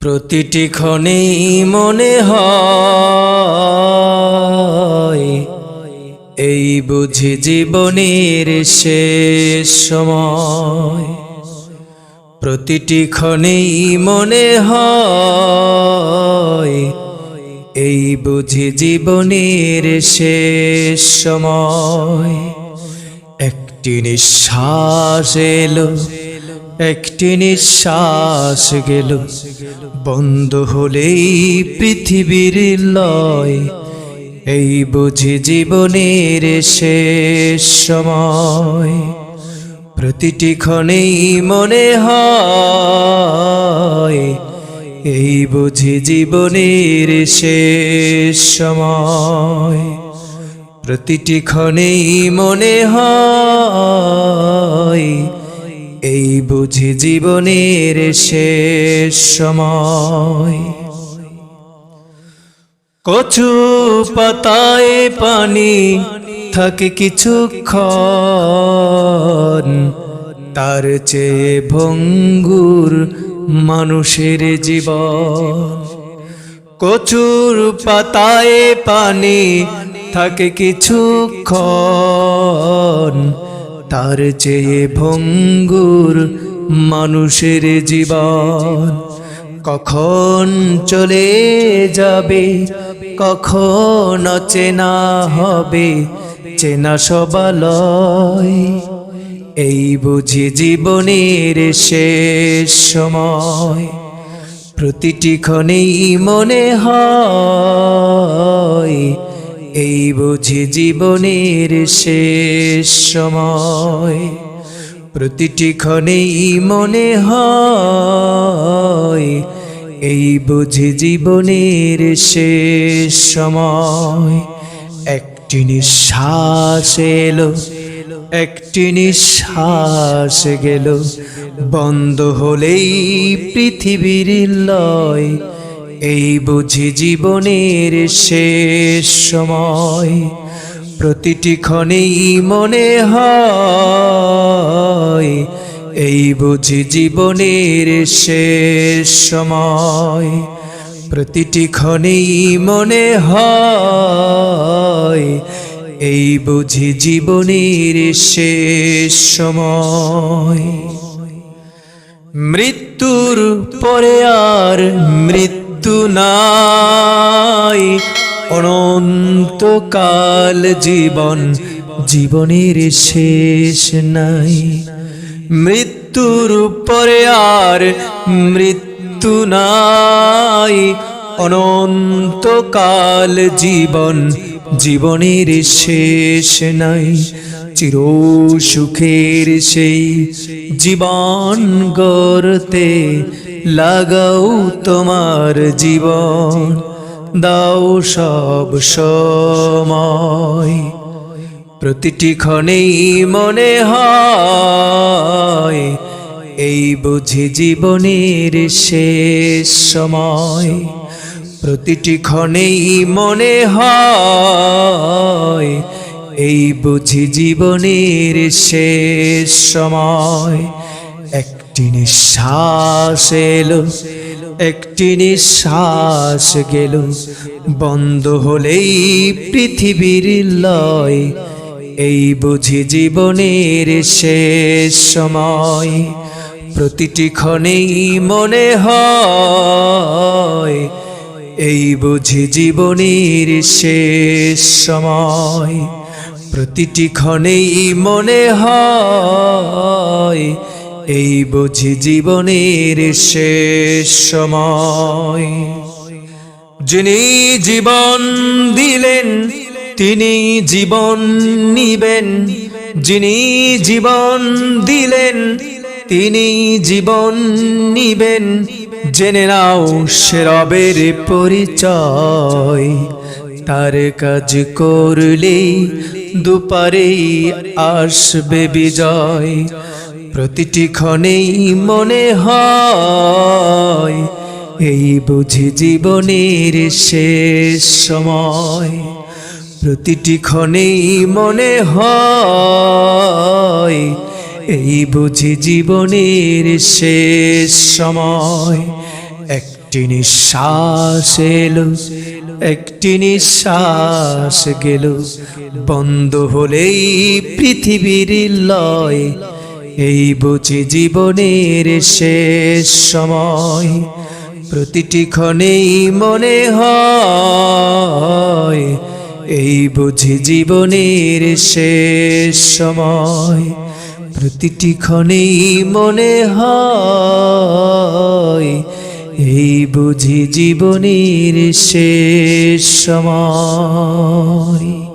প্রতিটি ক্ষণেই মনে হয় এই বুঝি জীবনের শেষ সময়। প্রতিটি ক্ষণেই মনে হয় এই বুঝি জীবনের শেষ সময়। একটি নিঃশ্বাস এলো, একটি নিঃশ্বাস গেল। বন্ধ হলেই পৃথিবীর লয়, এই বুঝি জীবনের শেষ সময়। প্রতিটি ক্ষণেই মনে হয়, এই বুঝি জীবনের শেষ সময়। প্রতিটি ক্ষণেই মনে হয় এই বুঝি জীবনের শেষ সময়। কচু পাতায় পানি থাকে কিছুক্ষণ তার চেয়ে ভঙ্গুর মানুষের জীবন। কচুর পাতায় পানি থাকে কিছুক্ষণ, তার চেয়ে ভঙ্গুর মানুষের জীবন। কখন চলে যাবে, কখন চেনা হবে, চেনা সবালয়। এই বুঝি জীবনের শেষ সময়, প্রতিটি ক্ষণেই মনে হয় এই বুঝি জীবনের শেষ সময়। প্রতিটি ক্ষণেই মনে হয় এই বুঝি জীবনের শেষ সময়। একটি নিঃশ্বাস এলো, একটি নিঃশ্বাস গেল, বন্ধ হলেই পৃথিবীর লয়। এই বুঝি জীবনের শেষ সময়, প্রতিটি ক্ষণেই মনে হয়, এই বুঝি জীবনের শেষ সময়, প্রতিটি ক্ষণেই মনে হয়, এই বুঝি জীবনের শেষ সময়। মৃত্যুর পরে আর মৃত্যু নাই। অনন্তকাল জীবন জীবনের শেষ নাই। মৃত্যুর পরে আর মৃত্যু নাই। অনন্তকাল জীবন জীবনের শেষ নাই। চির সুখের সেই জীবন গড়তে লাগাও তোমার জীবন। দাও সব সময়। প্রতিটি ক্ষণেই মনে হয় এই বুঝি জীবনের শেষ সময়। প্রতিটি ক্ষণেই মনে হয় এই বুঝি জীবনের শেষ সময়। একটি নিঃশ্বাস এলো, একটি নিঃশ্বাস গেল, বন্ধ হলেই পৃথিবীর লয়। এই বুঝি জীবনের শেষ সময়, প্রতিটি ক্ষণেই মনে হয় এই বুঝি জীবনের শেষ সময়। প্রতিটি ক্ষণেই মনে হয় এই বুঝি জীবনের শেষ সময়। যিনি জীবন দিলেন, তিনি জীবন নিবেন। যিনি জীবন দিলেন তিনি জীবন নিবেন। জেনে নাও সে রবের পরিচয়। তার কাজ করলে দুপারেই আসবে বিজয়। প্রতিটি ক্ষণেই মনে হয় এই বুঝি জীবনের শেষ সময়। প্রতিটি ক্ষণেই মনে হয় এই বুঝি জীবনের শেষ সময়। একটি নিঃশ্বাস এলো, একটি নিঃশ্বাস গেল। বন্ধ হলেই পৃথিবীর লয়। এই বুঝি জীবনের শেষ সময়। প্রতিটি ক্ষণেই মনে হয়, এই বুঝি জীবনের শেষ সময়। প্রতিটি ক্ষণেই মনে হয় এই বুঝি জীবনের শেষ সময়।